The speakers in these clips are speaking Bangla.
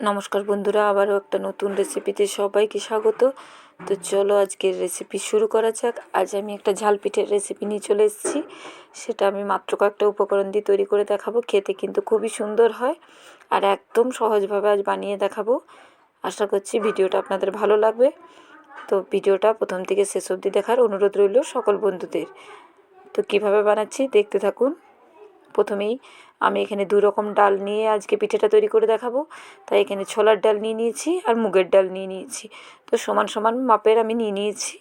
নমস্কার বন্ধুরা, আবারও একটা নতুন রেসিপিতে সবাইকে স্বাগত। তো চলো আজকের রেসিপি শুরু করা যাক। আজ আমি একটা ঝাল পিঠের রেসিপি নিয়ে চলে এসেছি। সেটা আমি মাত্র কয়েকটা উপকরণ দিয়ে তৈরি করে দেখাবো। খেতে কিন্তু খুবই সুন্দর হয় আর একদম সহজভাবে আজ বানিয়ে দেখাবো। আশা করছি ভিডিওটা আপনাদের ভালো লাগবে। তো ভিডিওটা প্রথম থেকে শেষ অবধি দেখার অনুরোধ রইল সকল বন্ধুদের। তো কীভাবে বানাচ্ছি দেখতে থাকুন। প্রথমেই আমি এখানে দু রকম ডাল নিয়ে আজকে পিঠেটা তৈরি করে দেখাবো। তাই এখানে ছোলার ডাল নিয়ে নিয়েছি আর মুগের ডাল নিয়ে নিয়েছি। তো সমান সমান মাপের আমি নিয়ে নিয়েছি।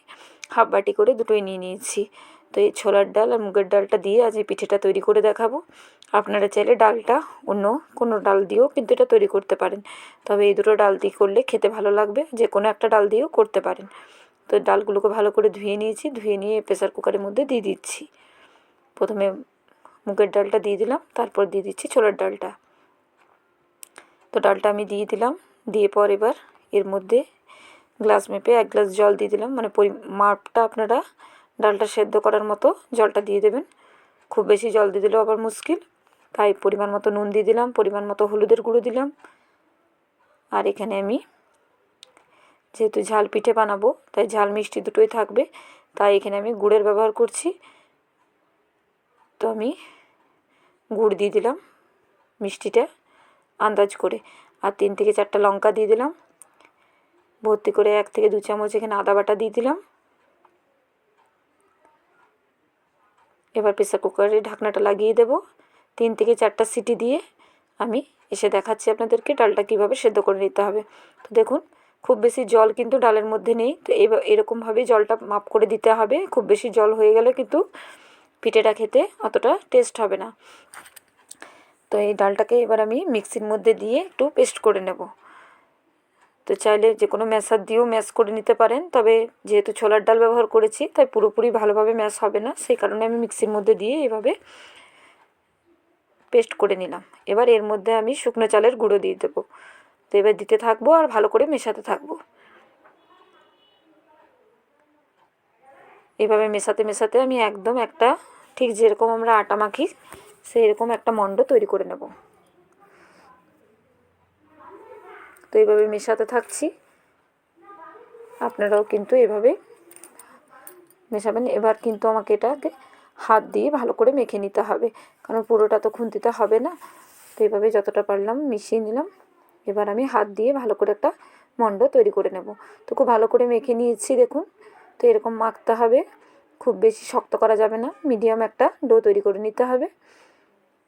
হাফ বাটি করে দুটোই নিয়ে নিয়েছি। তো এই ছোলার ডাল আর মুগের ডালটা দিয়ে আজ এই পিঠেটা তৈরি করে দেখাবো। আপনারা চাইলে ডালটা অন্য কোনো ডাল দিয়েও কিন্তু এটা তৈরি করতে পারেন। তবে এই দুটো ডাল দিয়ে করলে খেতে ভালো লাগবে। যে কোনো একটা ডাল দিয়েও করতে পারেন। তো ডালগুলোকে ভালো করে ধুয়ে নিয়েছি। ধুয়ে নিয়ে প্রেসার কুকারের মধ্যে দিয়ে দিচ্ছি। প্রথমে মুগের ডালটা দিয়ে দিলাম, তারপর দিয়ে দিচ্ছি ছোলার ডালটা। তো ডালটা আমি দিয়ে দিলাম, দিয়ে পর এবার এর মধ্যে গ্লাস মেপে এক গ্লাস জল দিয়ে দিলাম মানে পরি, মাপটা আপনারা ডালটা সেদ্ধ করার মতো জলটা দিয়ে দেবেন। খুব বেশি জল দিয়ে দিলেও আবার মুশকিল। তাই পরিমাণ মতো নুন দিয়ে দিলাম, পরিমাণ মতো হলুদের গুঁড়ো দিলাম। আর এখানে আমি যেহেতু ঝাল পিঠে বানাবো, তাই ঝাল মিষ্টি দুটোই থাকবে, তাই এখানে আমি গুড়ের ব্যবহার করছি। তো আমি গুড় দিয়ে দিলাম মিষ্টিটা আন্দাজ করে। আর তিন থেকে চারটা লঙ্কা দিয়ে দিলাম। ভর্তি করে এক থেকে দু চামচ এখানে আদা বাটা দিয়ে দিলাম। এবার প্রেসার কুকারে ঢাকনাটা লাগিয়ে দেব। তিন থেকে চারটা সিটি দিয়ে আমি এসে দেখাচ্ছি আপনাদেরকে ডালটা কীভাবে সেদ্ধ করে নিতে হবে। তো দেখুন, খুব বেশি জল কিন্তু ডালের মধ্যে নেই। তো এরকমভাবে জলটা মাপ করে দিতে হবে। খুব বেশি জল হয়ে গেলে কিন্তু পিঠেটা খেতে অতটা টেস্ট হবে না। তো এই ডালটাকে এবার আমি মিক্সির মধ্যে দিয়ে একটু পেস্ট করে নেব। তো চাইলে যে কোনো ম্যাশার দিয়েও ম্যাশ করে নিতে পারেন, তবে যেহেতু ছোলার ডাল ব্যবহার করেছি, তাই পুরোপুরি ভালোভাবে ম্যাশ হবে না। সেই কারণে আমি মিক্সির মধ্যে দিয়ে এভাবে পেস্ট করে নিলাম। এবার এর মধ্যে আমি শুকনো চালের গুঁড়ো দিয়ে দেবো। তো এবার দিতে থাকব আর ভালো করে মেশাতে থাকব। এভাবে মেশাতে মেশাতে আমি একদম একটা ঠিক যেরকম আমরা আটা মাখি সেই রকম একটা মণ্ড তৈরি করে নেব। তো এইভাবে মেশাতে থাকছি। আপনারাও কিন্তু এভাবে মেশাবেন। এবার কিন্তু আমাকে এটাকে হাত দিয়ে ভালো করে মেখে নিতে হবে, কারণ পুরোটা তো খুন্তিতে হবে না। তো এইভাবে যতটা পারলাম মিশিয়ে নিলাম। এবার আমি হাত দিয়ে ভালো করে একটা মণ্ড তৈরি করে নেব। তো খুব ভালো করে মেখে নিয়েছি, দেখুন। তো এরকম মাখতে হবে। খুব বেশি শক্ত করা যাবে না। মিডিয়াম একটা ডো তৈরি করে নিতে হবে।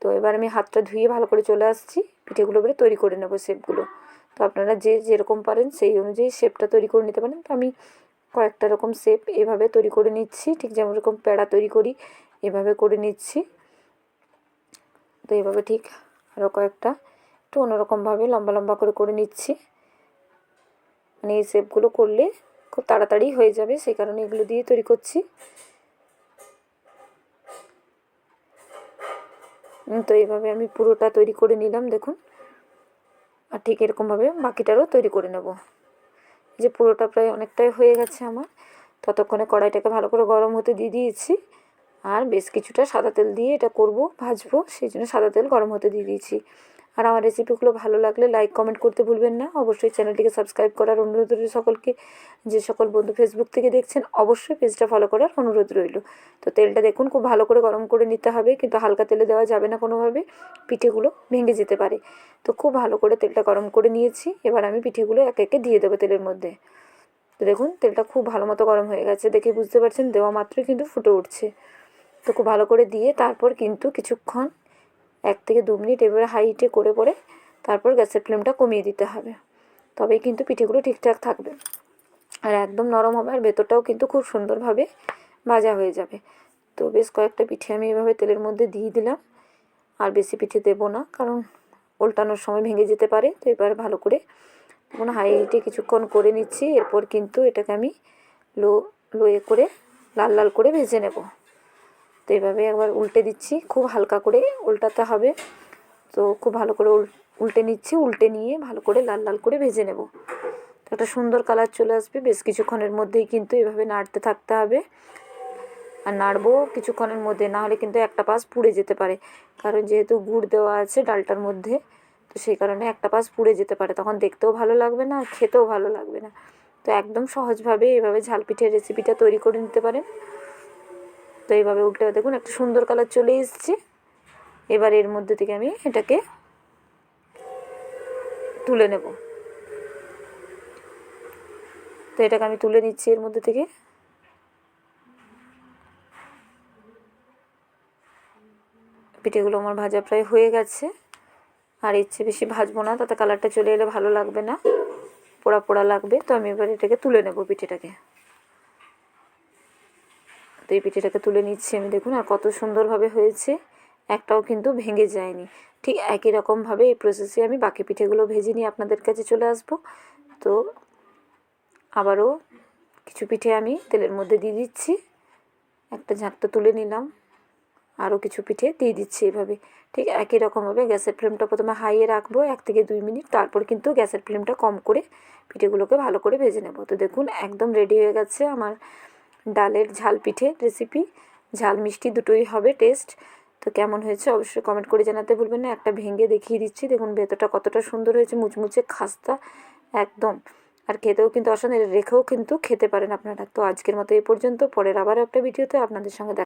তো এবার আমি হাতটা ধুয়ে ভালো করে চলে আসছি। পিঠেগুলো এবারে তৈরি করে নেব শেপগুলো। তো আপনারা যে যেরকম পারেন সেই অনুযায়ী শেপটা তৈরি করে নিতে পারেন। তো আমি কয়েকটা রকম শেপ এভাবে তৈরি করে নিচ্ছি। ঠিক যেমন রকম প্যাড়া তৈরি করি, এভাবে করে নিচ্ছি। তো এভাবে ঠিক আরও কয়েকটা একটু অন্যরকমভাবে লম্বা লম্বা করে করে নিচ্ছি। মানে এই শেপগুলো করলে খুব তাড়াতাড়ি হয়ে যাবে সেই কারণে এগুলো দিয়ে তৈরি করছি। তো এইভাবে আমি পুরোটা তৈরি করে নিলাম, দেখুন। আর ঠিক এরকমভাবে বাকিটারও তৈরি করে নেব। যে পুরোটা প্রায় অনেকটাই হয়ে গেছে আমার। ততক্ষণে কড়াইটাকে ভালো করে গরম হতে দিয়ে দিয়েছি। আর বেশ কিছুটা সাদা তেল দিয়ে এটা করব, ভাজবো, সেই জন্য সাদা তেল গরম হতে দিয়ে দিয়েছি। আর আমার রেসিপিগুলো ভালো লাগলে লাইক কমেন্ট করতে ভুলবেন না। অবশ্যই চ্যানেলটিকে সাবস্ক্রাইব করার অনুরোধ রইল সকলকে। যে সকল বন্ধু ফেসবুক থেকে দেখছেন, অবশ্যই পেজটা ফলো করার অনুরোধ রইল। তো তেলটা দেখুন, খুব ভালো করে গরম করে নিতে হবে, কিন্তু হালকা তেলে দেওয়া যাবে না কোনোভাবে। পিঠেগুলো ভেঙে যেতে পারে। তো খুব ভালো করে তেলটা গরম করে নিয়েছি। এবার আমি পিঠেগুলো এক একে দিয়ে দেবো তেলের মধ্যে। তো দেখুন, তেলটা খুব ভালো মতো গরম হয়ে গেছে দেখে বুঝতে পারছেন, দেওয়া মাত্রই কিন্তু ফুটে উঠছে। তো খুব ভালো করে দিয়ে তারপর কিন্তু কিছুক্ষণ এক থেকে দু মিনিট এবারে হাই হিটে করে পরে তারপর গ্যাসের ফ্লেমটা কমিয়ে দিতে হবে। তবেই কিন্তু পিঠেগুলো ঠিকঠাক থাকবে। আর একদম নরম হবে আর ভেতরটাও কিন্তু খুব সুন্দরভাবে ভাজা হয়ে যাবে। তো বেশ কয়েকটা পিঠে আমি এভাবে তেলের মধ্যে দিয়ে দিলাম। আর বেশি পিঠে দেবো না, কারণ উল্টানোর সময় ভেঙে যেতে পারে। তো এবার ভালো করে এখন হাই হিটে কিছুক্ষণ করে নিচ্ছি, এরপর কিন্তু এটাকে আমি লো, লোয়ে করে লাল লাল করে ভেজে নেব। তো এভাবে একবার উল্টে দিচ্ছি, খুব হালকা করে উল্টাতে হবে। তো খুব ভালো করে উল্টে নিচ্ছি, উল্টে নিয়ে ভালো করে লাল লাল করে ভেজে নেব। একটা সুন্দর কালার চলে আসবে। বেশ কিছুক্ষণের মধ্যেই কিন্তু এভাবে নাড়তে থাকতে হবে। আর নাড়বো কিছুক্ষণের মধ্যে, না হলে কিন্তু একটা পাশ পুড়ে যেতে পারে। কারণ যেহেতু গুড় দেওয়া আছে ডালটার মধ্যে, তো তো সেই কারণে একটা পাশ পুড়ে যেতে পারে। তখন দেখতেও ভালো লাগবে না, খেতেও ভালো লাগবে না। তো একদম সহজভাবে এভাবে ঝাল পিঠের রেসিপিটা তৈরি করে নিতে পারেন। তো এইভাবে উল্টে দেখুন, একটা সুন্দর কালার চলে এসেছে। এবার এর মধ্যে থেকে আমি এটাকে তুলে নেব। তো এটাকে আমি তুলে নিচ্ছি এর মধ্যে থেকে। পিঠেগুলো আমার ভাজা প্রায় হয়ে গেছে। আর ইচ্ছে বেশি ভাজবো না, তাতে কালারটা চলে এলে ভালো লাগবে না। পোড়া পোড়া লাগবে, তো আমি এবার এটাকে তুলে নেব পিঠেটাকে। তো এই পিঠেটাকে তুলে নিচ্ছি আমি, দেখুন, আর কত সুন্দরভাবে হয়েছে। একটাও কিন্তু ভেঙে যায়নি। ঠিক একই রকমভাবে এই প্রসেসে আমি বাকি পিঠেগুলো ভেজে নিয়ে আপনাদের কাছে চলে আসব। তো আবারও কিছু পিঠে আমি তেলের মধ্যে দিয়ে দিচ্ছি। একটা ঝাঁকটা তুলে নিলাম। আরও কিছু পিঠে দিয়ে দিচ্ছি এভাবে। ঠিক একই রকমভাবে গ্যাসের ফ্লেমটা প্রথমে হাইয়ে রাখব, এক থেকে দুই মিনিট। তারপর কিন্তু গ্যাসের ফ্লেমটা কম করে পিঠেগুলোকে ভালো করে ভেজে নেব। তো দেখুন, একদম রেডি হয়ে গেছে আমার ডালের ঝাল পিঠে রেসিপি ঝাল মিষ্টি দুটোই হবে টেস্ট তো কেমন হয়েছে অবশ্যই কমেন্ট করে জানাতে ভুলবেন না। একটা ভেঙে দেখিয়ে দিচ্ছি। দেখুন, ভেতরটা কতটা সুন্দর হয়েছে, মুচমুচে খাস্তা একদম। আর খেতেও কিন্তু অসাধারণ, রেখেও কিন্তু খেতে পারেন আপনারা। তো আজকের মতো এই পর্যন্ত। পরের আবার একটা ভিডিওতে আপনাদের সঙ্গে দেখা